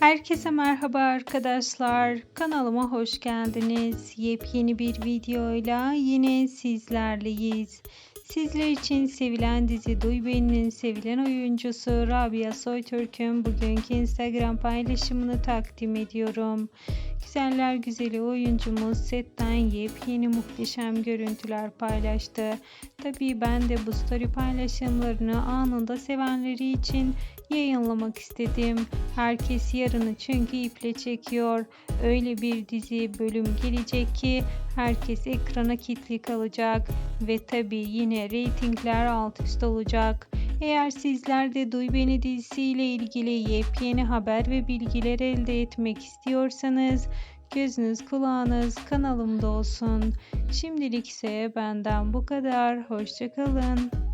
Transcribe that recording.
Herkese merhaba arkadaşlar. Kanalıma hoş geldiniz. Yepyeni bir videoyla yine sizlerleyiz. Sizler için sevilen dizi Duy Beni'nin sevilen oyuncusu Rabia Soytürk'ün bugünkü Instagram paylaşımını takdim ediyorum. Güzeller güzeli oyuncumuz setten yepyeni muhteşem görüntüler paylaştı. Tabii ben de bu story paylaşımlarını anında sevenleri için yayınlamak istedim. Herkes yarını çünkü iple çekiyor. Öyle bir dizi bölüm gelecek ki herkes ekrana kilitli kalacak ve tabii yine reytingler alt üst olacak. Eğer sizler de Duy Beni dizisiyle ilgili yepyeni haber ve bilgiler elde etmek istiyorsanız gözünüz kulağınız kanalımda olsun. Şimdilik ise benden bu kadar. Hoşçakalın.